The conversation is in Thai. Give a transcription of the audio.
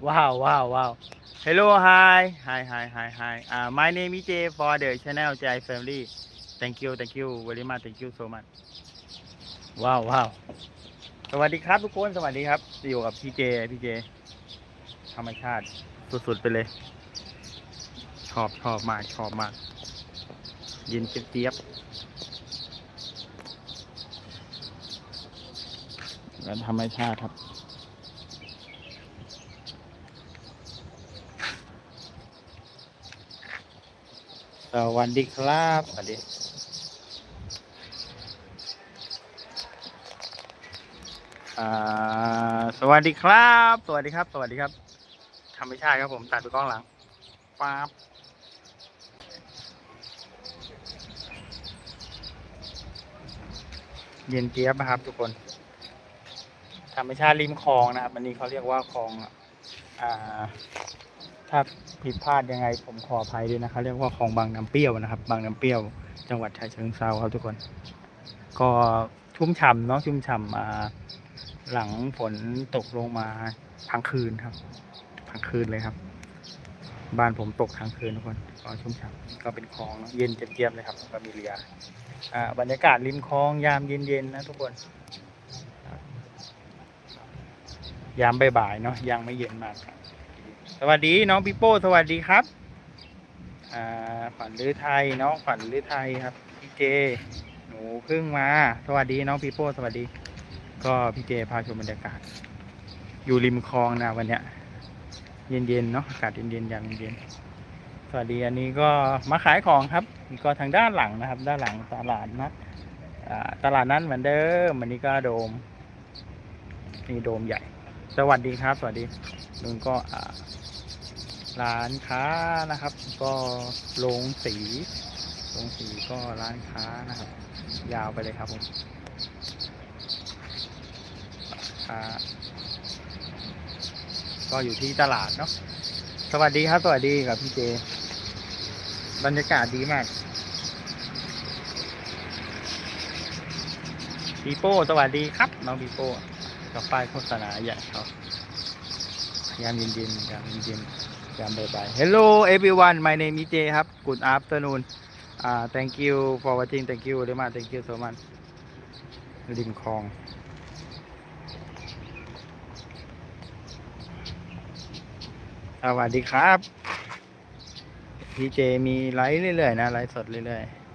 Wow, wow, wow. Hello, hi. Hi, hi, hi, hi. Uh, my name is Jay for the channel Jai Family. Thank you, thank you very much. Thank you so much. Wow, wow. สวัสดีครับทุกคน สวัสดีครับอยู่กับพี่เจ พี่เจ ธรรมชาติสุดๆไปเลย ชอบชอบมากชอบมาก เย็นเจี๊ยบๆแล้วธรรมชาติครับ สวัสดีครับสวัสดีอ่าสวัสดีครับ สวัสดีครับ สวัสดีครับธรรมชาติครับผมตัดไปกล้องหลังป๊าบเย็นเจี๊ยบนะครับทุกคน ธรรมชาติริมคลองนะครับ อันนี้เขาเรียกว่าคลองอ่า ถ้าผิดพลาดยังไงผมขออภัยด้วยนะครับเรียกว่าคลองบางน้ำเปรี้ยวนะครับ บางน้ำเปรี้ยว จังหวัดฉะเชิงเทราครับทุกคน ก็ชุ่มฉ่ำเนาะชุ่มฉ่ำมาหลังฝนตกลงมาทั้งคืนครับทั้งคืนเลยครับ บ้านผมตกทั้งคืนทุกคนก็ชุ่มฉ่ำก็เป็นคลองเนอะเย็นเจี๊ยบๆเลยครับก็มีเรืออบรรยากาศริมคลองยามเย็นๆนะทุกคนครับ ยามบ่ายๆเนาะยังไม่เย็นมากสวัสดีน้องปิโป้สวัสดีครับอ่าขวัญฤทัยน้องขวัญฤทัยครับพี่เจ หนูเพิ่งมา สวัสดีน้องปิโป้สวัสดี ก็พี่เจพาชมบรรยากาศ อยู่ริมคลองนะวันเนี้ยเย็นๆเนาะอากาศเย็นๆยามเย็นสวัสดีอันนี้ก็มาขายของครับนี่ก็ทางด้านหลังนะครับ ด้านหลังตลาดนัดตลาดนั้นเหมือนเดิมวันนี้ก็โดมนี่โดมใหญ่ สวัสดีครับ สวัสดีลุงก็ร้านค้านะครับ ก็โรงสีโรงสีก็ร้านค้านะครับ ยาวไปเลยครับผมอ่าก็อยู่ที่ตลาดเนาะสวัสดีครับ สวัสดีกับพี่เจ บรรยากาศดีมาก ปีโป้สวัสดีครับน้องปีโป้กับป้ายโฆษณาใหญ่เขายามเย็นๆยามเย็นๆยามบ่ายๆ Hello everyone my name is Jay ครับ Good afternoon อ่า thank you for watching thank you เลยมาก thank you so much ริมคลองสวัสดีครับ พี่เจมีไลฟ์เรื่อยๆนะ ไลฟ์สดเรื่อยๆ